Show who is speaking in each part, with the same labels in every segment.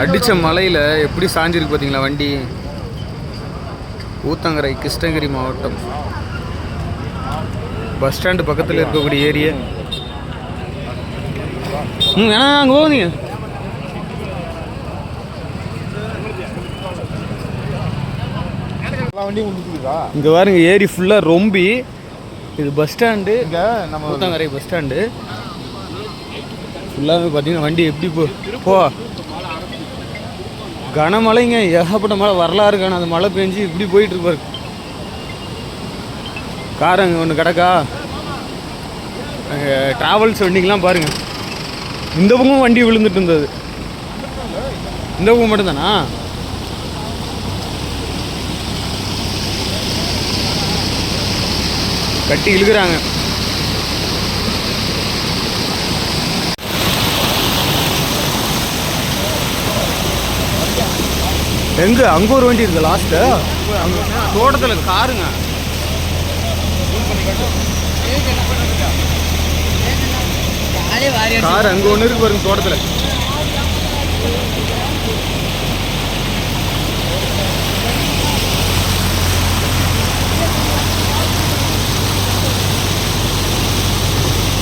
Speaker 1: அடித்த மலையில் எப்படி சாஞ்சிருக்கு பார்த்தீங்களா வண்டி? ஊத்தங்கரை கிருஷ்ணகிரி மாவட்டம். பஸ் ஸ்டாண்டு பக்கத்தில் இருக்கக்கூடிய ஏரியா. ம் வேணா அங்கே போகுதீங்க. இங்கே பாருங்க ஏரி ஃபுல்லாக ரொம்பி. இது பஸ் ஸ்டாண்டு
Speaker 2: இங்க நம்ம
Speaker 1: ஊத்தங்கரை பஸ் ஸ்டாண்டு. ஃபுல்லாகவே பார்த்தீங்கன்னா வண்டி எப்படி போ போ. கனமழைங்க ஏகப்பட்ட மழை வரலாறு காணும். அந்த மழை பெஞ்சு இப்படி போயிட்டு இருப்பாரு கார் அங்கே ஒன்று கிடக்கா? ட்ராவல்ஸ் வண்டிங்கெலாம் பாருங்கள் இந்த பக்கமும் வண்டி விழுந்துட்டு இருந்தது. இந்த பக்கம் மட்டும்தானா? கட்டி இழுக்கிறாங்க. எங்க? அங்க ஒரு வண்டி இருக்கு லாஸ்ட் அங்க தோட்டத்துல காருங்க. கார் அங்க ஒண்ணு இருக்கு பாருங்க தோட்டத்துல.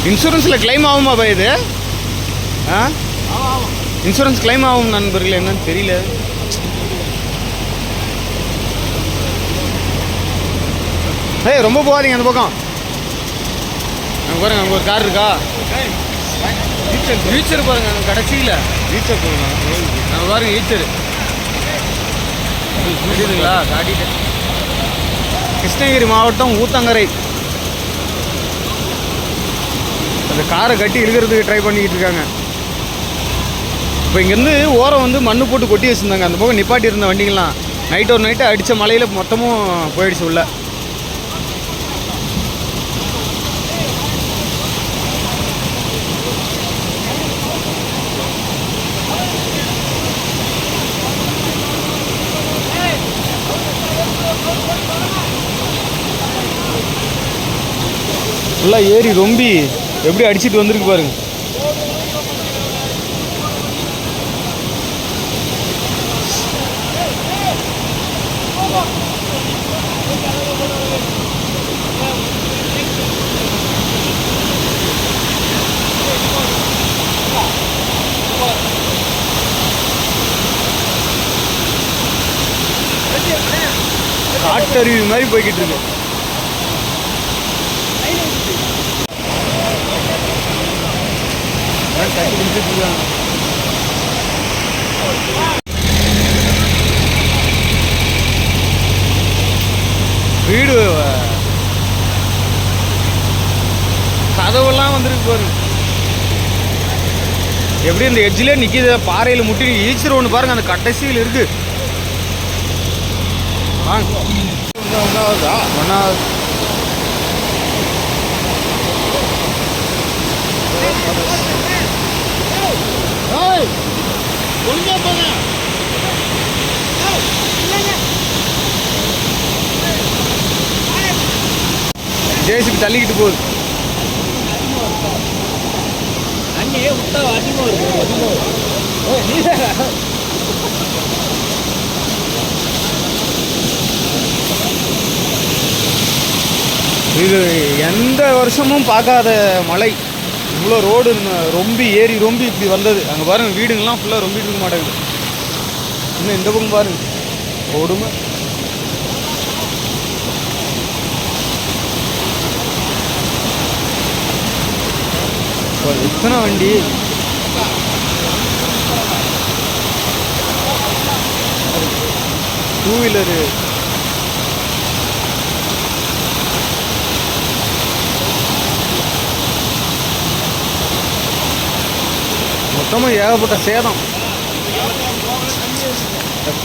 Speaker 1: இன்சூரன்ஸில் கிளைம் ஆகுமா பா இது? ஆ? இன்சூரன்ஸ் கிளைம் ஆகும் நண்பர்களே என்னன்னு தெரியல. ஏய் ரொம்ப போகாதீங்க அந்த பக்கம். அங்கே பாருங்க அங்கே ஒரு கார் இருக்கா? ஈச்சர் பாருங்க அங்கே கடைசியில். ஈச்சர் பாருங்க அங்கே பாருங்க ஈச்சர் தெரியுதுங்களா காட்டிட்டேன் கிருஷ்ணகிரி மாவட்டம் ஊத்தங்கரை. அந்த காரை கட்டி இழுக்கிறதுக்கு ட்ரை பண்ணிக்கிட்டு இருக்காங்க. இப்போ இங்கேருந்து ஓரம் வந்து மண்ணு போட்டு கொட்டி வச்சுருந்தாங்க. அந்த பக்கம் நிப்பாட்டி இருந்த வண்டிங்கெல்லாம் நைட் ஒரு நைட்டு அடித்த மலையில் மொத்தமும் போயிடுச்சு உள்ள. ஃபுல்லாக ஏறி ரொம்பி எப்படி அடிச்சிட்டு வந்திருக்கு பாருங்க. காட்டருவி மாதிரி போய்கிட்டு இருக்கு. வீடு கதவெல்லாம் வந்துருக்கு பாருங்க எப்படி இந்த எட்ஜிலே நிற்கிது பாறையில் முட்டி ஈச்சர் ஒன்று பாருங்க அந்த கடைசியில் இருக்கு. வாங்க.
Speaker 2: ஒன்றாவதா
Speaker 1: ஒன்றாவது
Speaker 2: ஏய் ஒழுங்கா போங்க.
Speaker 1: ஜேசிபி தள்ளிக்கிட்டு போகுது இது எந்த வருஷமும் பார்க்காத மலை ஃபுல்லாக ரோடு ரொம்ப ஏறி ரொம்ப இப்படி வந்தது. அங்கே பாருங்கள் வீடுங்கள்லாம் ஃபுல்லாக ரொம்பிட்டு இருக்க மாட்டேங்குது. இன்னும் இந்த பக்கம் பாருங்க. ஓடுமை எத்தனை வண்டி? டூ வீலரு மொத்தமும் ஏகப்பட்ட சேதம்.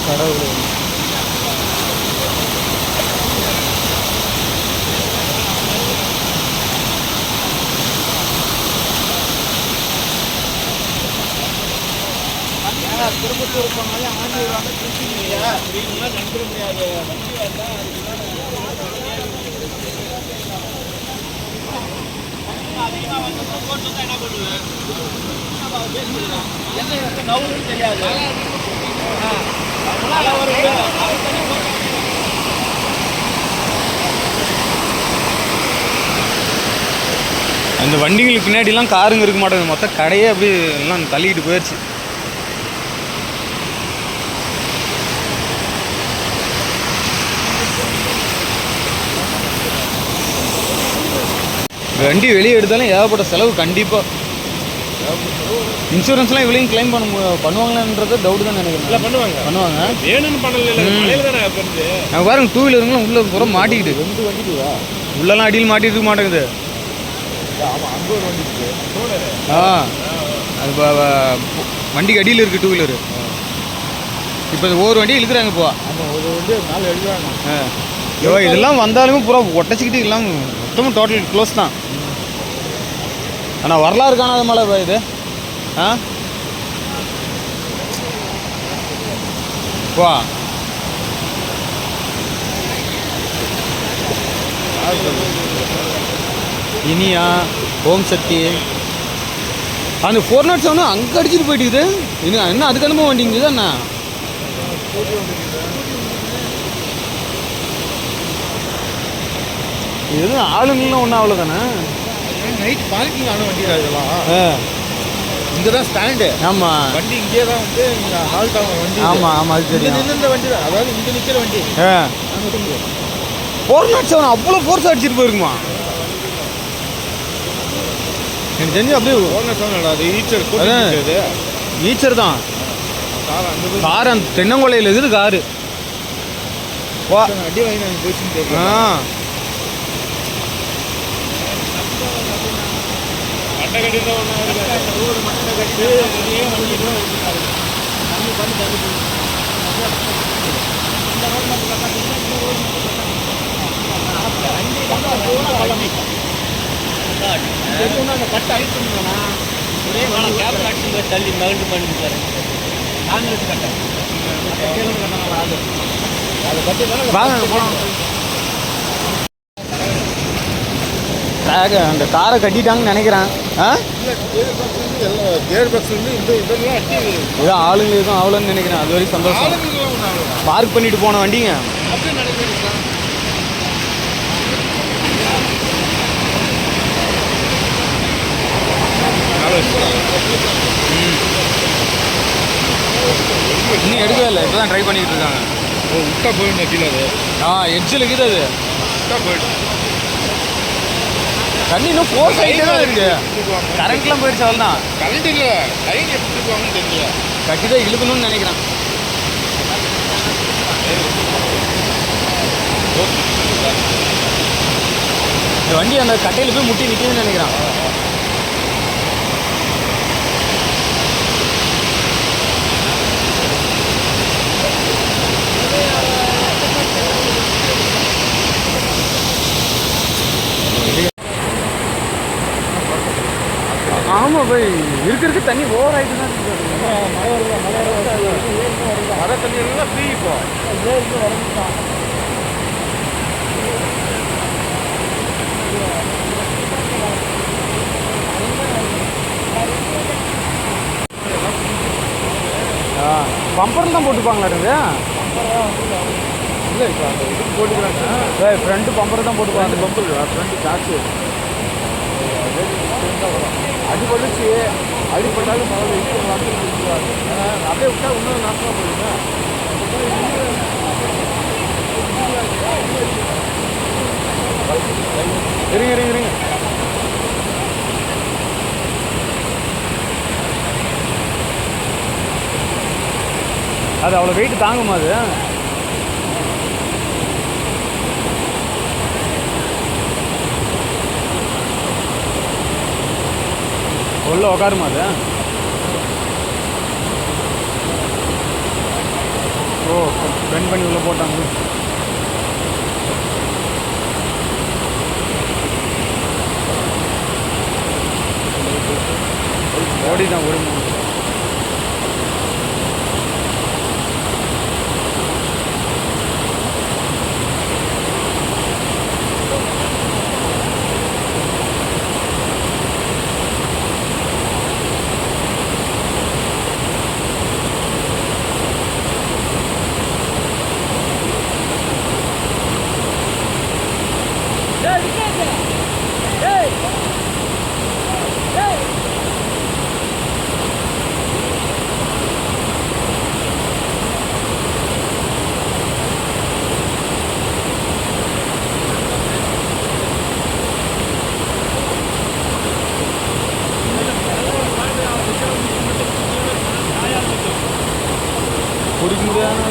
Speaker 1: கடவுள்
Speaker 2: திருப்பத்தூர் போனாலே ஆண்டு வருவாங்க திருச்சி நீங்க நம்பிட முடியாது வண்டி வந்தா
Speaker 1: அந்த வண்டிங்களுக்கு பின்னாடிலாம் காருங்க இருக்க மாட்டேங்குது. மொத்த கடையே அப்படியே எல்லாம் தள்ளிக்கிட்டு போயிடுச்சு வண்டி வெளியே எடுத்தாலும் ஏகப்பட்ட செலவு கண்டிப்பாக இன்சூரன்ஸ்லாம் இவ்வளோ கிளைம் பண்ண பண்ணுவாங்களான்றது டவுட் தான்
Speaker 2: இல்லை
Speaker 1: நினைக்கிறேன்
Speaker 2: பண்ணுவாங்க.
Speaker 1: பண்ணுவாங்க.
Speaker 2: வேணும்னு பண்ணல
Speaker 1: பாருங்க டூ வீலருங்களும் உள்ள பூரா மாட்டிக்கிட்டு
Speaker 2: ரெண்டு வண்டிக்குதா?
Speaker 1: உள்ளெல்லாம் அடியில் மாட்டிட்டு இருக்க மாட்டேங்குது.
Speaker 2: ஆமாம் அங்கே ஒரு வண்டி இருக்கு. டூலரு
Speaker 1: ஆ அது வண்டிக்கு அடியில் இருக்குது டூ வீலரு இப்போ ஒவ்வொரு வண்டி இழுக்கிறாங்க இப்போ.
Speaker 2: ஒரு வண்டி நாலு எழுதுவாங்க
Speaker 1: இதெல்லாம் வந்தாலுமே பூரா ஒட்டச்சிக்கிட்டு எல்லாம் மொத்தமும் டோட்டல் க்ளோஸ் தான். ஆனால் வரலாறு காணாத மழை பா இது. ஆ? வா. இனியா ஓம் சக்தி. அந்த ஃபோர் நாட் செவனும் அங்கே அடிச்சுட்டு போயிட்டுக்குது இன்னும் என்ன அதுக்கு அனுபவம் வண்டிங்குது அண்ணா எதுவும் ஆளுங்களும் ஒன்றும் அவ்வளோதானே
Speaker 2: நைட் பார்க்கிங் ஆன வண்டி தான் இதெல்லாம்?
Speaker 1: ஆ.
Speaker 2: இங்கே தான் ஸ்டாண்டு
Speaker 1: ஆமாம்
Speaker 2: வண்டி இங்கே தான் வந்து இங்கே ஹால்ட் ஆகும் வண்டி
Speaker 1: ஆமாம் ஆமாம் அது தெரியும்.
Speaker 2: நின்று வண்டி தான் அதாவது இங்கே நிற்கிற வண்டி.
Speaker 1: ஃபோர் நாட் செவன் அவ்வளோ ஃபோர்ஸ் அடிச்சிட்டு போயிருக்குமா? எனக்கு தெரிஞ்சு அப்படியே
Speaker 2: ஓனர் சொன்னல அது ஈச்சர்
Speaker 1: ஈச்சர் தான்.
Speaker 2: கார் அந்த போய்
Speaker 1: கார் அந்த தென்னங்கொலையில் இருக்குது காரு
Speaker 2: அடி வாங்கி நாங்கள் போச்சுன்னு
Speaker 1: ஆ
Speaker 2: தெரியல மட்டை கட்டி தான் ரோடு மட்டை கட்டி அதே வண்டி வச்சுருக்காரு தண்ணி பண்ணி தண்ணி அந்த கட்டை அழிச்சுங்களா ஒரே கேப் காட்டி தள்ளி மகிழ்ந்து பண்ணிட்டு காங்கிரஸ் கட்டை அது பற்றி
Speaker 1: வாங்க காக- அந்த காரை கட்டிட்டாங்கன்னு நினைக்கிறேன். ஆ? ஏதோ ஆளுங்க எதுவும் ஆகலன்னு நினைக்கிறேன். அது வரைக்கும் சந்தோஷம். பார்க் பண்ணிட்டு போன வண்டிங்க. இன்னும் எடுக்கவே இல்லை. இப்போ தான் ட்ரை பண்ணிட்டு இருக்காங்க.
Speaker 2: விட்டா போயிடும் கீழே அது.
Speaker 1: ஆ எட்ஜில் இருக்குது அது.
Speaker 2: விட்டா
Speaker 1: தண்ணி இன்னும் ஃபோர் சைட்ல தான் இருக்கு. கரண்ட்லாம் போயிடுச்சு அவள் தான்
Speaker 2: கரண்ட் இல்லை லைன் எப்படி இருக்குவாங்கன்னு தெரியல.
Speaker 1: கட்டி தான் இழுக்கணும்னு நினைக்கிறேன். இந்த வண்டி அந்த கட்டையில் போய் முட்டி நிற்குதுன்னு நினைக்கிறான். போய் இருக்க இருக்க. தண்ணி ஓவர் ஆகிட்டு தான்
Speaker 2: மழை தண்ணி எல்லாம் ஃப்ரீ இப்போ
Speaker 1: பம்பர் தான் போட்டுப்பாங்களா இது
Speaker 2: இல்லை இப்போ அந்த இதுக்கு போட்டுக்கிறாங்க.
Speaker 1: ஃப்ரண்ட்டு பம்பர் தான் போட்டுப்பாங்க.
Speaker 2: ரெண்டு பம்பு ஃப்ரெண்டு காசு அடிபடுச்சு அடிபட்டாலும் முதல்ல இட்டு வந்து கொடுத்துருவாங்க அப்படியே விட்டால் இன்னும் நாசமாக போயிடுங்க
Speaker 1: இருங்க இருங்க இருங்க. அது அவ்வளோ வெயிட் தாங்குமா அது? உள்ள உட்காருமா அது? ஓ பெண்ட் பண்ணி உள்ள போட்டாங்க. ஓடி தான் down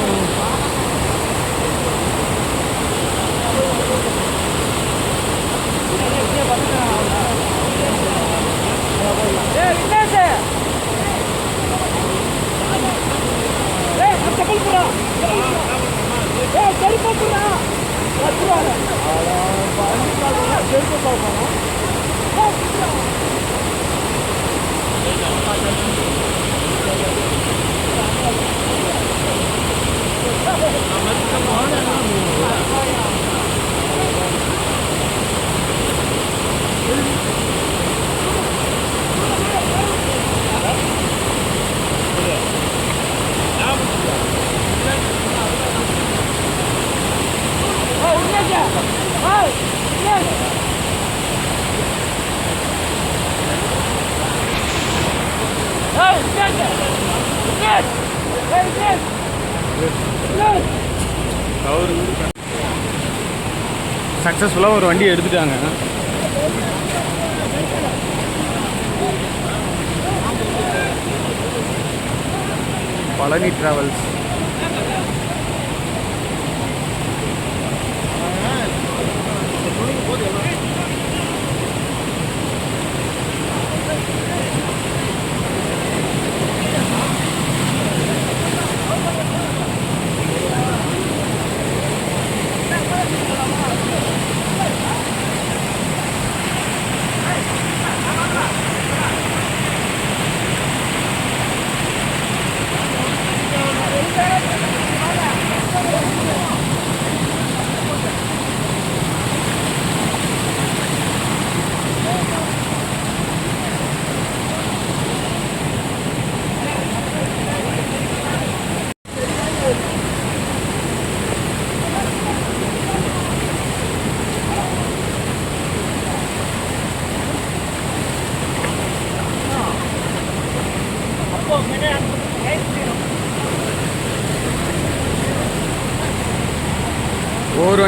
Speaker 1: சக்ஸஸ்ஃபுல்லாக ஒரு வண்டி எடுத்துட்டாங்க. பழனி ட்ராவல்ஸ்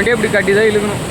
Speaker 1: வண்டியை இப்படி கட்டி தான் இழுக்கணும்.